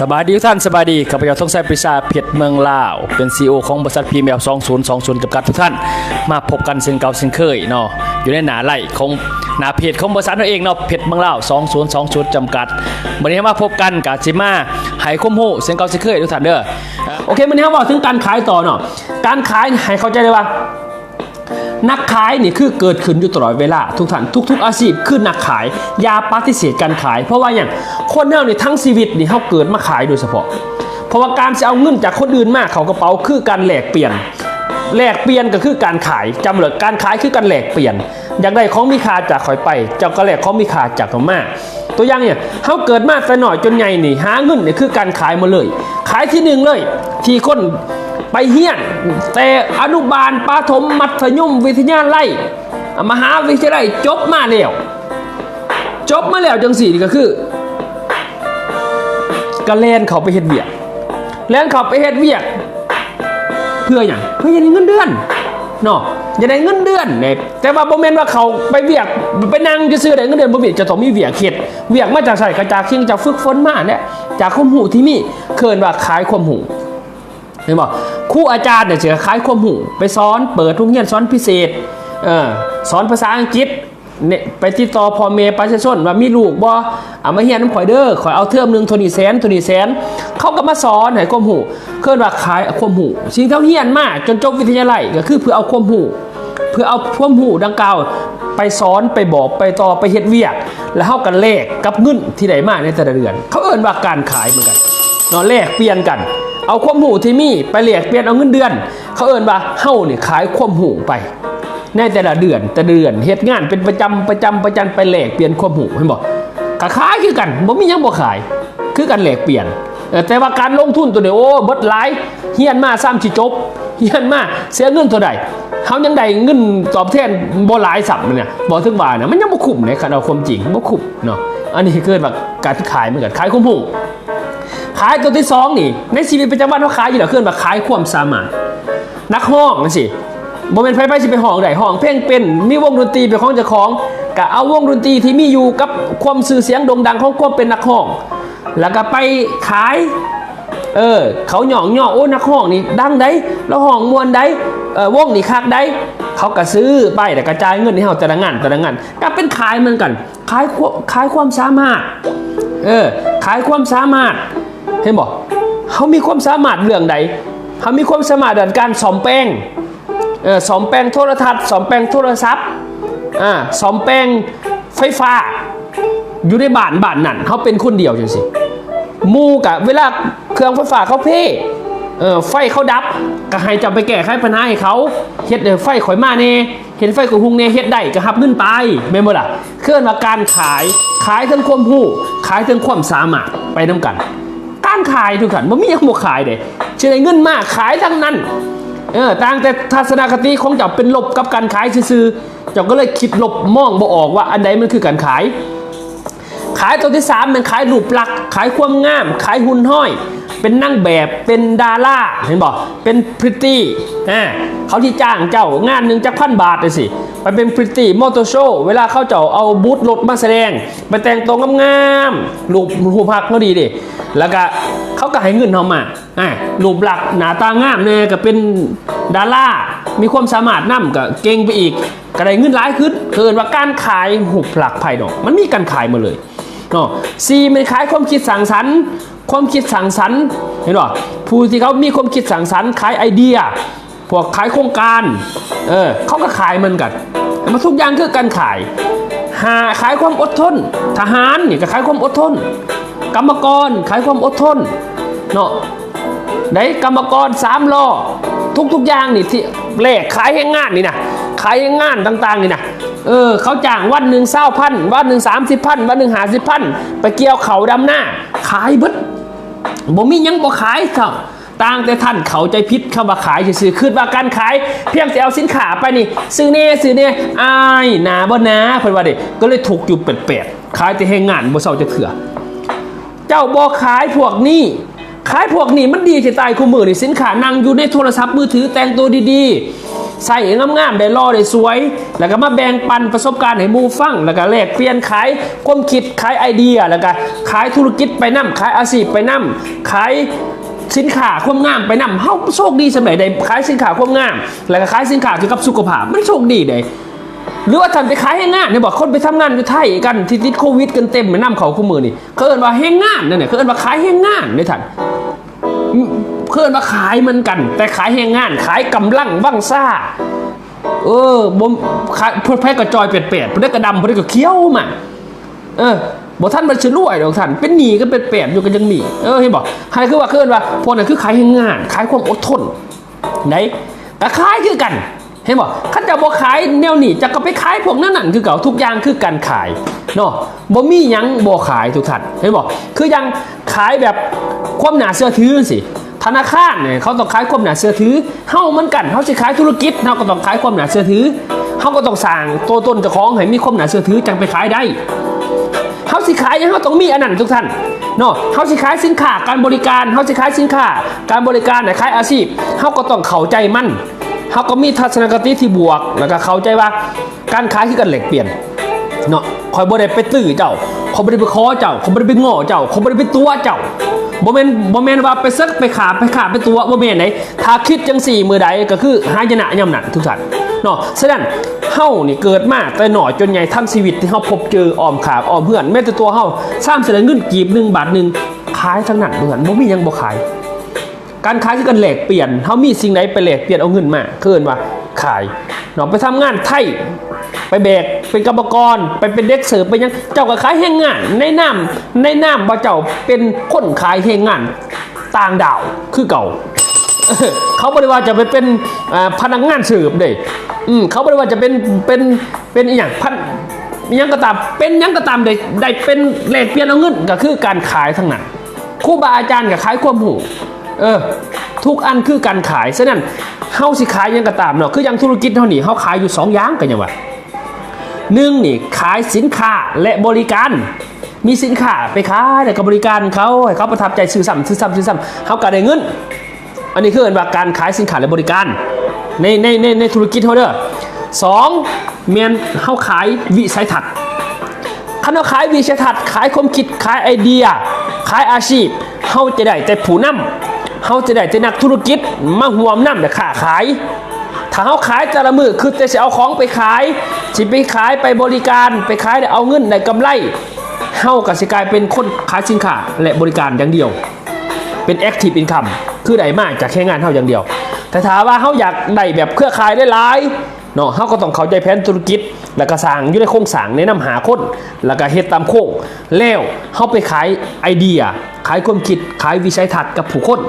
สบายดีทุกท่านสบายดีข้าพเจ้าทงชัยปริชาเพชรเมืองลาว เป็นซีอของบริษัทพีเมล2020จำกัดทุกท่าน มาพบกันเช่นเก่าเช่นเคยเนาะอยู่ในหนาไหลของหนาเพจของบริษัทนั่นเองเนาะเพชรเมืองลาว2020จำกัดวันนี้มาพบกันกับจิมาให้คุ้มหูเช่นเก่าเช่นเคยทุกท่านเด้อโอเควันนี้เราบอกถึงการขายต่อเนาะการขายให้เข้าใจเลยว่า นักขายนี่คือเกิดขึ้นอยู่ตลอดเวลาทุกท่านทุก ๆ อาชีพคือนักขายอยาปฏิเสธการขาย เพราะว่าอย่างคนเฮานี่ทั้งชีวิตนี่เขาเกิดมาขายโดยเฉพาะ เพราะว่าการจะเอาเงินจากคนอื่นมาเขากระเป๋าคือการแลกเปลี่ยนแลกเปลี่ยนก็คือการขายจำเลยการขายคือการแลกเปลี่ยน อยากได้ของมีค่าจากข่อยไป เจ้าก็แลกของมีค่าจากเขามาตัวอย่างเนี่ยเขาเกิดมาแต่หน่อยจนใหญ่นี่หาเงินนี่คือการขายมาเลย ขายที่หนึ่งเลย ที่คน ไปเฮียน แต่อนุบาลปฐมมัธยมวิทยาลัยมหาวิทยาลัยจบมาแล้วจบมาแล้วจังสี่นี่ก็คือก็แลนเขาไปเฮ็ดเวียกแลนเขาไปเฮ็ดเวียก เพื่ออย่างเพื่อจะได้เงินเดือนเนาะจะได้เงินเดือนเนี่ยแต่ว่าบ่แม่นว่าเขาไปเวียกไปนั่งจะซื้อได้เงินเดือนบ่มีจะต้องมีเวียกเฮ็ดเวียกมาจากใส่กระจากชิงจากฝึกฝนมาเนี่ยจากความหูที่มีเคินว่าขายความหูเห็นบอก ครูอาจารย์เนี่ยจะคล้ายความหูไปสอนเปิดทุกเรียนสอนพิเศษเออสอนภาษาอังกฤษเนี่ยไปติดต่อพ่อเมย์ประชาชนว่ามีลูกบ่เอามาเฮียนน้ำข่อยเด้อข่อยเอาเทอมหนึ่งโทนี่แสนโทนี่แสนเขาก็มาสอนให้ความหูเคลื่อนว่าขายความหูสิ่งที่เขาเฮียนมาจนจบวิทยาลัยก็คือเพื่อเอาความหูเพื่อเอาความหูดังกล่าวไปสอนไปบอกไปต่อไปเฮ็ดเวียก แล้วเขากันเลขกับเงินที่ได้มาในแต่ละเดือน เขาเอิ้นว่าการขายเหมือนกันเนาะแลกเปลี่ยนกัน เอาความหูที่มีไปแลกเปลี่ยนเอาเงินเดือน เขาเอินว่าเฮ้าเนี่ยขายความหูไปในแต่ละเดือนแต่เดือนเฮ็ดงานเป็นประจำประจำประจำไปแลกเปลี่ยนความหูเห็นบ่ก็ขายคือกันบ่มียังบ่ขาย คือกันแลกเปลี่ยนแต่ว่าการลงทุนตัวเนี้โอ้เบิดหลายเฮียนมาซ้ำสิจบเฮียนมาเสียเงินเท่าใดเฮายังได้เงินตอบแทนบ่หลายสับเนี่ยบ่ถึงว่านี่ยมันยังบ่คุ้มในคันเอาความจริงบ่คุ้มเนาะอันนี้คือแบบการขายเหมือนกันขายความหูายตัวที่สองนี่ ในชีวิตประจำวันเขาขายอยู่แล้วเคลื่อนมาขายความสามารถนักห้องนั่นสิบ่เป็นไฟไปสิไปห้องใดห้อง เพลงเป็นมีวงดนตรีเป็นของเจ้าของก็เอาวงดนตรีที่มีอยู่กับความสื่อเสียงโด่งดังของความเป็นนักห้อง แล้วก็ไปขายเออเขาหยองหยองโอ้นักห้องนี่ดังได้แล้วห้องมวนได้เออวงนี่คักได้เขาก็ซื้อไปแต่กระจายเงินให้เขาแต่ละงานแต่ละงานก็เป็นขายเหมือนกันขายควขายความสามารถเออขายความสามารถ เห็นบอกเขามีความสามารถเรื่องใดเขามีความสามารถด้านการสอมแป้งเออสอมแป้งโทรทัศน์สอมแป้งโทรศัพท์อ่าสอมแป้งไฟฟ้า อยู่ในบ้านบ้านนั่นเขาเป็นคนเดียวจังสิมูกะเวลาเครื่องไฟฟ้าเขาเพ่เออไฟเขาดับก็ให้จับไปแก้ไขปัญหาให้เขาเฮ็ดเดี๋ยวไฟข่อยมาเน่เห็นไฟกูหุงเน่เฮ็ดได้ก็หับเงินไปแม่นบ่ล่ะเคลื่อนมาการขายขายทั้งความหู้ขายทั้งความสามารถไปน้กันการ ขายทุกขันบ่มีหยังบ่ขายเด้เชื่อในเงินมากขายทั้งนั้นเออต่างแต่ทัศนคติของเจ้าเป็นลบกับการขายซื่อๆเจ้าก็เลยคิดลบมองบ่ออกว่าอันใดมันคือการขาย ขายตัวที่สามมันขายรูปลักษณ์ขายความงาม ขายหุ่นห้อย เป็นนั่งแบบเป็นดาราเห็นบอกเป็นพริตตี้อ่าเขาที่จ้างเจ้างานหนึ่งจักพันบาทเลยสิไปเป็นพริตตี้มอเตอร์โชว์เวลาเขาเจ้าเอาบูธรถมาแสดงไปแต่งตัวงามๆรูปรูปพักเขาดีดิแล้วก็เขาก็ให้เงินเขามาอ่ารูปลักหน้าตางามเนี่ยก็เป็นดารามีความสามารถนํก็เก่งไปอีกก็ได้เงินหลายขึ้นเกินว่าการขายหุบหลักภายนอก มันมีการขายมาเลยเนาะซีมันขายความคิดสั่งสรรค์ ความคิดสั่งสรรค์เห็นป่ะผู้ที่เขามีความคิดสั่งสรรค์ขายไอเดีย พวกขายโครงการเออเขาก็ขายเหมันกันมันทุกอย่างคือการขาย หาขายความอดทน ทหารนี่ก็ขายความอดทน กรรมกรขายความอดทนเนาะได้กรรมกรสามล้อทุกทุกๆอย่างนี่ที่เลขขายให้งานนี่นะขายให้งานต่างๆนี่นะเออเขาจ้างวันหนึ่งเศร้าพันวันหนึ่งสามสิบพันวันหนึ่งหาสิบพันไปเกี่ยวเขาดำหน้า ขายบิด บ่มียังบ่ขายครับต่างแต่ท่านเขาใจพิษคำว่าขายซื่อคือว่าการขายเพียงแต่เอาสินค้าไปนี่ ซื้อเน่ซื้อเน่อายหนาบ่นาเพิ่นว่าเด็ก็เลยถูกอยู่เป็ดๆขายแต่แห้งานบ่เศร้าจะเถื่อ เจ้าบอขายพวกนี้ ขายพวกนี้มันดีจะตายคู่มือนี่สินค้านั่งอยู่ในโทรศัพท์มือถือแต่งตัวดีๆ ใส่งามๆได้รอได้สวย แล้วก็มาแบ่งปันประสบการณ์ให้มูฟัง แล้วก็แลกเปลี่ยนขายความคิดขายไอเดียแล้วก็ขายธุรกิจไปนํขายอาชีพไปนํขายสินค้าความงามไปนํเฮาโชคดีสมัยใดขายสินค้าความงาม แล้วก็ขายสินค้าเกี่ยวกับสุขภาพมันโชคดีเด้ หรือว่าท่านไปขายแห้งงานเนี่ยบอกคนไปทำงานอยู่ไทยกันที่ติดโควิดกันเต็มไปน้ำเขาคู่มือนี่เขาเอินว่าแห้งงานนั่นเนี่ยเขาเอินว่าขายแห้งงานเนี่ยท่านเขาเอินว่าขายมันกัน แต่ขายแห้งงาน ขายกำลังว่างซ่าเออบ่มขายเพื่อแพ้กระจอยเปลี่ยนเปลี่ยนเพื่อกระดำเพื่อกระเคี้ยวมาเออบอกท่านมันชื่อรวยดอกท่านเป็นหนีก็เป็นเปลี่ยนอยู่กันยังหนีเออเห็นบอกใครคือว่าเขาเอินว่าพวกนั้นคือขายแหงงาน ขายความอดทนไหนก็ขายคือกัน เห็นบอกข้าจะบ่ขายแนวนี้จะก็ไปขายพวกนั้นนั่นคือเก่าทุกอย่างคือการขายเนาะบ่มียังบ่ขายทุกท่านเห็นบอกคือยังขายแบบความหนาเสื้อถือสิธนาคารเนี่ยเขาต้องขายความหนาเสื้อถือเฮ้ามือนกันเฮาสิขายธุรกิจเฮาก็ต้องขายความหนาเสื้อถือเฮาก็ต้องสร้างตัวตนเจ้าของให้มีความหนาเสื้อถือจังไปขายได้เฮาสิขายยังเฮาต้องมีอันนั้นทุกท่านเนาะเฮาสิขายสินค้าการบริการเฮาสิขายสินค้าการบริการเนี่ยขายอาชีพเฮาก็ต้องเข้าใจมัน เฮาก็มีทัศนคติที่บวกแล้วก็เข้าใจว่าการขายคือการเหล็กเปลี่ยนเนาะคอยบ่ได้ไปตื้อเจ้าเขาบ่ได้ไปคอเจ้าเขาบ่ได้ไปง้อเจ้าเขาบ่ได้ไปตัวเจ้าบ่แม่นบ่แม่นว่าไปซึกไปขาไปขาไปตัวบ่แม่นไหนถ้าคิดจังสี่มือใดก็คือหายนะย่ำหนักทุกท่านเนาะฉะนั้นเฮานี่เกิดมาแต่หน่อยจนใหญ่ทั้งชีวิตที่เฮาพบเจอออมขาบออมเพื่อนแม้แต่ตัวเฮาสร้างเสนอเงินกีบหนึ่งบาทหนึ่งขายทั้งนั้นเพื่อนบ่มียังบ่ขาย การขายคือการแหลกเปลี่ยนเขามีสิ่งไหนไปแหลกเปลี่ยนเอาเงินมาเกินว่าขายเนาะไปทำงานไทยไปแบกเป็นกรรมกรไปเป็นเด็กเสิร์ฟไปยังเจ้าก็ขายแห้งงาน ในน้ำในน้ำว่เจ้าเป็นคนขายแห้งงานต่างดาวคือเก่า เขาบริว่าจะไปเป็นพนักงานเสืบเด้อืมเขาบริว่าจะเป็นเป็นเป็นอย่างพันยังก็ตามเป็นยังก็ตามได้ได้เป็นแหลกเปลี่ยนเอาเงินก็คือการขายทั้งนั้นครูบาอาจารย์ก็ขายความหู เออ ทุกอันคือการขายฉะนั้นเฮาสิขายยังก็ตามเนาะคืออยังธุรกิจเท่านี้เฮาขายอยู่สองอย่างกันยังวะหนึ่งนี่ขายสินค้าและบริการ มีสินค้าไปขายแต่กับบริการเขาให้เขาประทับใจซื้อซ้ำซื้อซ้ำซื้อซ้ำเขาก็ได้เงิน อันนี้คือเรียกว่าการขายสินค้าและบริการในในในในธุรกิจเขาเด้อสองเมียนเขาขายวิสัยทัศน์คันเขาขายวิสัยทัศน์ขายความคิดขายไอเดีย ขายอาชีพเขาจะได้แต่ผู้นำ เขาจะได้จะนักธุรกิจมาห่วมนำแต่ค้าขาย ถ้าเขาขายแต่ละมือคือแต่จะเอาของไปขายสิไปขายไปบริการไปขายได้เอาเงินในกำไรเฮากับสิกายเป็นคนขายสินค้าและบริการอย่างเดียว เป็นแอคทีฟอินคัมคือได้มากจากแค่งานเท่าอย่างเดียว แต่ถามว่าเขาอยากได้แบบเครือข่ายได้หลาย เนาะเขาก็ต้องเข้าใจแผนธุรกิจ แล้วก็สร้างอยู่ในโครงสร้างแนะนำหาคนแล้วก็เฮ็ดตามโค้งแล้วเขาไปขายไอเดีย ขายความคิด ขายวิสัยทัศน์กับผู้คน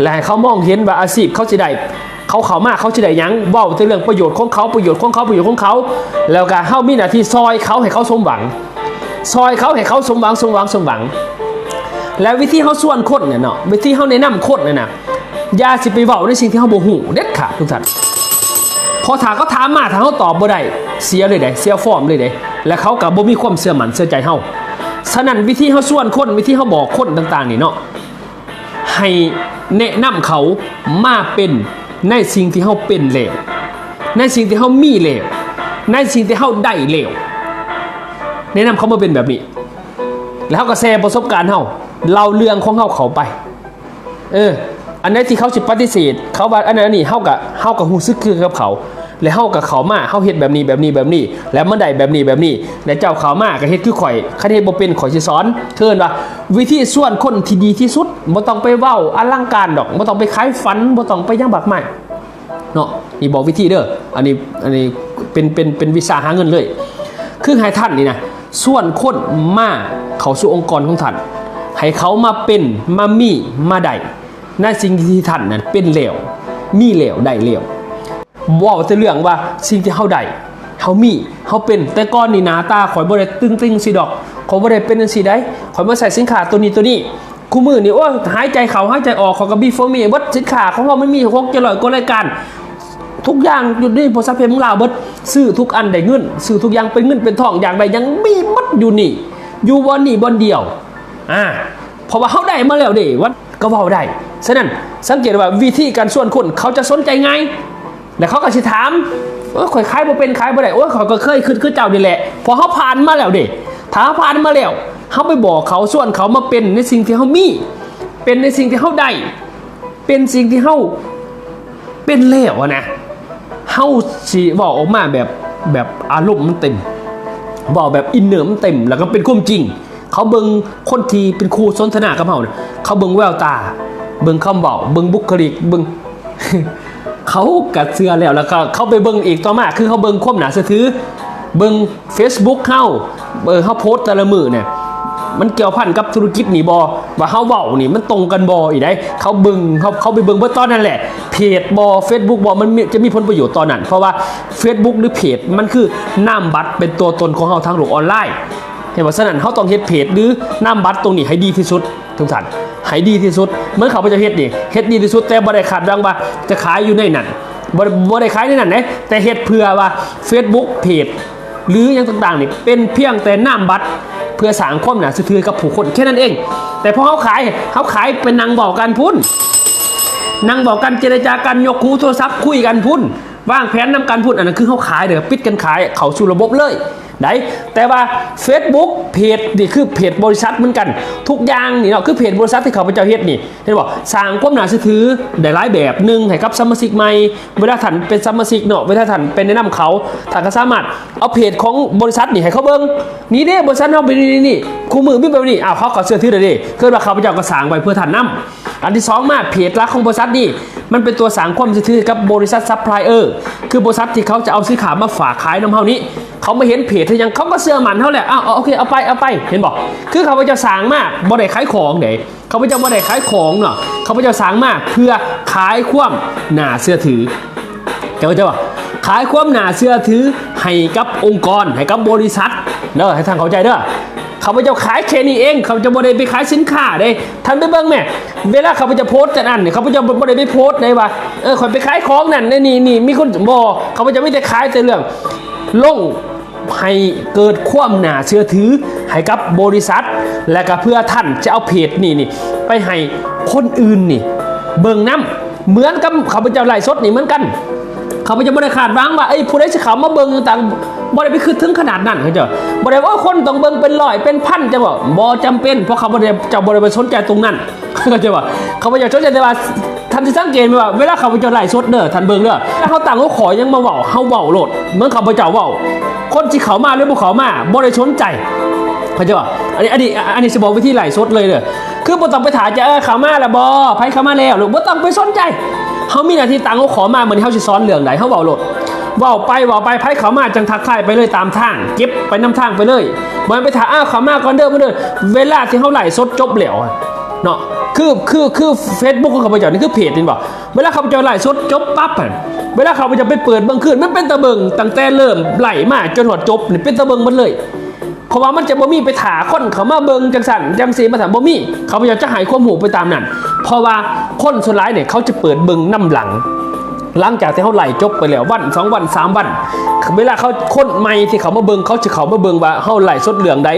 และให้เขามองเห็นว่าอาชีพเขาจะได้เขาเขามาเขาจะได้ยังเว้าเรื่องประโยชน์ของเขาประโยชน์ของเขาประโยชน์ของเขา แล้วก็เฮามีหน้าที่ซอยเขาให้เขาสมหวัง ซอยเขาให้เขาสมหวังสมหวังสมหวัง แล้ววิธีเขาส่วนคนเนี่ยเนาะวิธีเขาแนะนำคนเนี่ยนะยาสิไปเว้าในสิ่งที่เขาบ่ฮู้เด็ดขาดทุกท่าน พอถามเขาถามมาถ้าเขาตอบบ่ได้เสียเลยเด้เสียฟอร์มเลยเด้และเขาก็บ่มีความเชื่อมันเชื่อใจเฮาฉะนั้นวิธีเขาส่วนคนวิธีเขาบอกคนต่างๆนี่เนาะให้แนะนำเขามาเป็นในสิ่งที่เขาเป็นเลวในสิ่งที่เขามีเลวในสิ่งที่เขาได้เลวแนะนำเขามาเป็นแบบนี้ แล้วเขาก็แชร์ประสบการณ์เขาเล่าเรื่องของเขาเขาไป เอออันไหนที่เขาสิปฏิเสธ เขาว่าอันนั้นนนี้เขากับเขากับหูซึกคือกับเขา แล้วเขากับเขามาเขาเฮ็ดแบบนี้แบบนี้แบบนี้ แล้วมันได้แบบนี้แบบนี้ แล้วเจ้าเขามาก็เฮ็ดคือข่อยคันเฮ็ดบ่เป็นข่อยสิสอนเทินว่าวิธีส่วนคนที่ดีที่สุดบ่ต้องไปเว้าอลังการดอกบ่ต้องไปขายฝันบ่ต้องไปย่างบักไม้เนาะนี่บอกวิธีเด้ออันนี้อันนี้เป็นเป็นเป็นวิชาหาเงินเลย คือให้ท่านนี่นะส่วนคนมาเขาสู่องค์กรของท่านให้เขามาเป็นมามีมาได้ในสิ่งที่ท่านนั้นเป็นเหลวมีเหลวได้เหลว บอกแต่เรื่องว่าสิ่งที่เขาได้เขามีเขาเป็นแต่ก่อนนี่นาตาข่อยบ่ได้ตึงตึงสิดอกข่อยบ่ได้เป็นจังซี่ได้ข่อยมาใส่สินค้าตัวนี้ตัวนี้คู่มือนี่โอ้ยหายใจเขาหายใจออกขาก็บีฟอร์มีวัดสินค้าของเราไม่มีหกเจ็ดร้อยกว่ารายการ ทุกอย่างอยู่ในโพสต์เพมของเราเบิดซื้อทุกอันได้เงินซื้อทุกอย่างเป็นเงินเป็นทองอย่างใดยังมีมัดอยู่นี่ อยู่บอนนี่บอนเดียวอ่าเพราะว่าเขาได้มาแล้วเด้วัดก็เว้าได้ฉะนั้นสังเกตว่าวิธีการส่วนคนเขาจะสนใจไง แล้วเขาก็สิถามเออข่อยขายบ่เป็นขายบ่ได้โอ้ยข่อยก็เคยขึ้นคือเจ้านี่แหละพอเขาผ่านมาแล้วเด้ถ้าผ่านมาแล้วเขาไปบอกเขาส่วนเขามาเป็นในสิ่งที่เขามี เป็นในสิ่งที่เขาได้ เป็นสิ่งที่เขาเป็นแล้วอะนะเฮาสิบอกออกมาแบบแบบอารมณ์มันเต็มบอกแบบอินเนอร์มันเต็ม แล้วก็เป็นความจริง เขาเบิงคนที่เป็นครูสนทนากับเขาเนี่ยเขาเบิงแววตา เบิงคำบอกเบิงบุคลิกเบิง เขากัดเสื้อแล้วแล้วก็เขาไปเบิงอีกต่อมาคือเขาเบิงความหนาเสือถือเบิง Facebook เข้าเบิงเขาโพสต์แต่ละมือเนี่ยมันเกี่ยวพันกับธุรกิจนี่บอว่าเขาเบานี่มันตรงกันบออีกได้เขาเบิงเขาเขาไปเบิงเมื่อตอนนั้นแหละ เพจบอ Facebook บอมันจะมีผลประโยชน์ตอนนั้น เพราะว่า Facebook หรือเพจมันคือนามบัตรเป็นตัวตนของเขาทางโลกออนไลน์ เห็นว่าฉะนั้นเขาต้องเฮ็ดเพจหรือนาบัตรตรงนี้ให้ดีที่สุดทุกท่านให้ดีที่สุดเหมื่อนเขาไปจะเฮ็ดนี่เฮ็ดดีที่สุดแต่บ่ได้ขาดดังว่าจะขายอยู่ในนั้นบ่ได้บ่ได้ขายในนั้นนะแต่เฮ็ดเพื่อว่า Facebook เพจหรืออย่างต่างๆนี่เป็นเพียงแต่นาบัตรเพื่อสร้างความน่าเชื่อถือกับผู้คนแค่นั้นเอง แต่พอเขาขายเขาขายเป็นนางบอกกันพุ่นนั่งบอกกันเจรจากันยกหูโทรศัพท์คุยกันพุ่นวางแผนนำกันพุ่นอันนั้นคือเขาขายเด้อปิดกันขายเขาสู่ระบบเลย ได้แต่ว่า Facebook เพจนี่คือเพจบริษัทเหมือนกัน ทุกอย่างนี่เนาะคือเพจบริษัทที่เขาไปเจ้าเฮ็ดนี่เห็นบอกสร้างความน่าเชื่อถือได้หลายแบบหนึ่งให้กับสมาชิกใหม่เวลาท่านเป็นสมาชิกเนาะเวลาท่านเป็นแนะนำเขาท่านก็สามารถเอาเพจของบริษัทนี่ให้เขาเบิ่งนี่เด้บริษัทเฮาเป็นนี่นี่คู่มือมีแบบนี้อ้าวเขาก็เชื่อถือได้เด้คือว่าเขาไปเจ้าก็สร้างไว้เพื่อท่านนำ อันที่สองมาเพจลักของบริษัทนี่มันเป็นตัวสางความเชื่อถือกับบริษัทซัพพลายเออร์คือบริษัทที่เขาจะเอาซื้อขายมาฝากขายน้ำเฮานี้ เขาไมาเห็นเพจที่ยังเขาก็เสื้อมันเท่าแหละอ้าวโอเคเอาไปเอาไปเห็นบอก คือเขาพเจ้าสางมากบ่ได้ขายของเด้เขาพเจ้าบ่ได้ขายของเนาะเขาพเจ้าสางมากเพื่อขายความน่าเชื่อถือเข้าใจป่ะขายความน่าเชื่อถือให้กับองค์กรให้กับบริษัทเด้อให้ทางเข้าใจเด้อ เขาพเจ้าขายแค่นี้เอง เขาจะบ่ได้ไปขายสินค้าเด้ท่านไปเบิ่งแม่เวลาเขาพเจ้าโพสต์กันอันเนี่ยเขาพเจ้าบ่ได้ไปโพสต์ได้ว่าเออขอยไปขายของนั่นนี่นี่มีคนบ่เขาพเจ้าไม่ได้ขายแต่เรื่องลงให้เกิดความน่าเชื่อถือให้กับบริษัท และก็เพื่อท่านจะเอาเพจนี่นี่ไปให้คนอื่นนี่ เบิ่งน้ำเหมือนกับเขาพเจ้าไล่สดนี่เหมือนกัน เขาไม่จะไม่ได้ขาดหวังว่าไอ้ผู้ใดสิเขามาเบิ่งต่าง บ่ได้ไปคือถึงขนาดนั้นเขาจ้าบ่ได้ว่าคนต้องเบิ่งเป็นร้อยเป็นพันจังว่าบ่จำเป็นเพราะเขาบ่ได้จ้าบ่ได้ไปสนใจตรงนั้นเขาใจว่าเขาบ่อยากสนใจแต่ว่าท่านสิสังเกตไหมว่าเวลาเขาไปเจ้าไล่สดเด้อท่านเบิ่งเด้อถ้าเขาต่างเขาขอยังมาเว้าเฮาเว้าโลดเหมือนเขาพเจ้าเว้าคนที่เขามาหรือบ่เขามาบ่ได้สนใจเขาจะว่าอันนี้อันนี้อันนี้จะบอกวิธีไลฟ์สดเลยเด้อคือบ่ต้องไปถามจะเออเขามาแล้วบ่ไผเขามาแล้วหรือบ่ต้องไปสนใจเขามีหน้าที่ตังเขาขอมาเหมือนเขาสิสอนเรื่องใดเขาเว้าโลด ว้าไปว้าไปไผเขามาจังทักทายไปเลยตามทางเก็บไปนำทางไปเลยบ่ไปถามอ้าวเขามาก่อนเด้อบ่เด้อเวลาที่เขาไหลสดจบแล้วเนาะคือคือคือ Facebook ของเขาไปเจ้านี่คือเพจนี่บ่เวลาเขาไปเจ้าไหลฟ์สดจบปั๊บอะเวลาเขาไปจะไปเปิดเบิ่งคืนมันเป็นตะเบิงตั้งแต่เริ่มไหลมาจนหอดจบนี่เป็นตะเบิงหมันเลย เพราะว่ามันจะบ่มีไปถาคนเขามาเบิงจังสันจังสีมาถามบ่มีเขาพยายามจะหายความหูไปตามนั้น เพราะว่าคนส่วนร้ายเนี่ยเขาจะเปิดเบิงน้ำหลัง หลังจากที่เขาไหลจบไปแล้ววันสองวันสามวัน เวลาเขาคนใหม่ที่เขามาเบิงเขาจะเขามาเบิงว่าเขาไหลสดเหลืองใด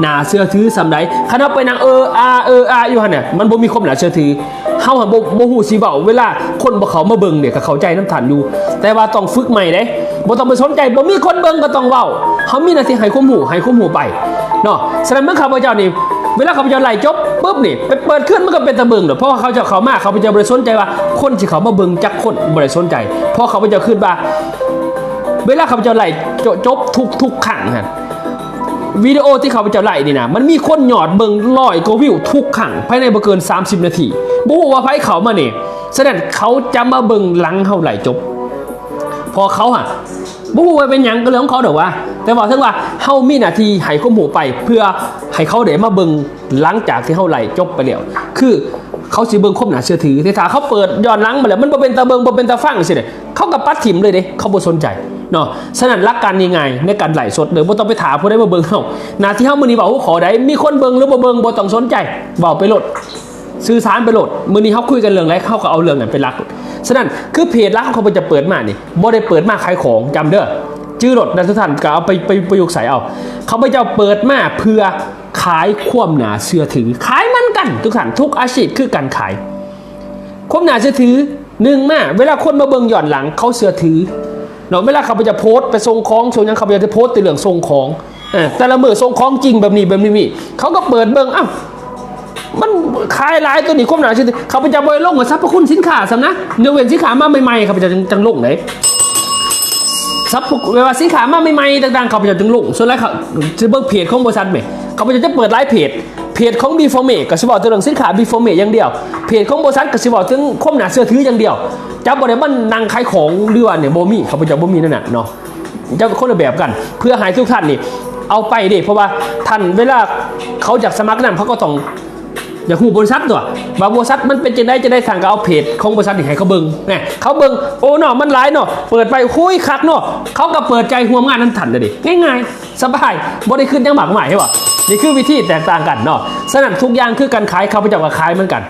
หนาเสื้อถือสำใดคณะไปนางเอออาเอออาอยู่ฮะเนี่ยมันบ่มีความหนาเชื่อถือเฮาหันบ่บ่ฮู้สิเว้าเวลาคนบ่เขามาเบิงเนี่ยก็เข้าใจน้ำทันอยู่ แต่ว่าต้องฝึกใหม่เด้บ่ต้องไปสนใจบ่มีคนเบิงก็ต้องเว้าเฮามีหน้าที่ให้ความรู้ให้ความรู้ไปเนาะฉะนั้นเมื่อข้าพเจ้านี่ เวลาเขาพเจ้าไล่จบปุ๊บนี่ไปเปิดขึ้นมันก็เป็นตะเบิงเด้อเพราะว่าเขาจะเขามากเขาพเจ้าบริสนใจว่า คนที่เขามาเบิงจักคนบริสนใจเพราะเขาพเจ้าขึ้นว่าเวลาเขาพเจ้าไล่จจบทุกทุกขังฮะวิดีโอที่เขาพเจ้าไล่นี่นะมันมีคนหยอดเบิงร้อยกว่าวิวทุกขังภายในบ่เกิน 30 นาทีบ่ฮู้ว่าไผเขามาเนี่ยแสดงเขาจะมาเบิงหลังเขาไหลจบ พอเขาอะ บ่ฮู้ว่าเป็นหยังก็เรื่องของเขาเด้อว่าแต่ว่าถึงว่าเฮามีหน้าที่ให้ข้อมูลไป เพื่อให้เขาได้มาเบิ่งหลังจากที่เฮาไล่จบไปแล้วคือเขาสิเบิ่งคมหนาเชื่อถือแต่ถ้าเขาเปิดย้อนหลังมาแล้วมันบ่เป็นตาเบิ่งบ่เป็นตาฟังสิเด้เขาก็ปัดถิ่มเลยเด้เขาบ่สนใจเนาะฉะนั้นหลักการยังไงในการไหลสดเด้อบ่ต้องไปถามผู้ใดมาเบิ่งเฮาหน้าที่เฮามื้อนี้เว้าขอได้มีคนเบิ่งหรือบ่เบิ่งบ่ต้องสนใจเว้าไปโลด สื่อสารไปโหลดมือนี้เขาคุยกันเรื่องไรเขาก็เอาเรื่องนั้นเป็นหลักฉะนั้นคือเพจลักเขาจะเปิดมานี่บ่ได้เปิดมาขายของจำเด้อชื่อรถดันทุกท่านก็เอาไปไปประยุกต์ใส่เอา เขาไปจะเปิดมาเพื่อขายความหนาเชื่อถือ ขายมันกัน ทุกท่านทุกอาชีพคือการขาย ความหนาเชื่อถือหนึ่งมาเวลาคนมาเบิ่งหย่อนหลังเขาเสือถือเนาะเวลาเขาไปจะโพสต์ไปส่งของส่งหยังเขาไปจะโพสต์แต่เรื่องส่งของแต่ละมือส่งของจริงแบบนี้แบบนี้นี่เขาก็เปิดเบิ่งอ้าว มันขายหลายตัวนี้ความหนาชื่อเขาไปจะบริลงกับสรรพคุณสินค้าสำนะเนื้อเวนสินค้ามาใหม่ๆเขาไปจะจังลงไหนซับเวลาสินค้ามาใหม่ๆต่างๆเขาไปจะถึงลงส่วนแรกเขาจะเบิ่งเพจของบริษัทไหมเขาไปจะเปิดไลฟ์เพจเพจของบีฟอร์เมก็สิบอกถึงเรื่องสินค้าบีฟอร์เมอย่างเดียวเพจของบริษัทก็สิบอกถึงความหนาเสื้อถืออย่างเดียวจะบริมันนางขายของหรือว่าเนี่ยโบมี่เขาไปจะโบมี่นั่นน่ะเนาะจะคนละแบบกัน เพื่อให้ทุกท่านนี่เอาไปดิเพราะว่าท่านเวลาเขาอยากสมัครนั่นเขาก็ต้อง อย่าหูบริษัทตัวว่าบริษัทมันเป็นจะได้จะได้สั่งก็เอาเพจของบริษัทนี่ให้เขาเบิงเนี่ยเขาเบิงโอ้เนาะมันหลายเนาะเปิดไปคุยคักเนาะเขาก็เปิดใจห่วงงานนั้นทันเลยดิง่ายๆ สบายบริขึ้นยังหมากหมายใช่ป่ะนี่คือวิธีแตกต่างกันเนาะสนั่นทุกอย่างคือการขายเขาไปจับกับขายเหมือนกัน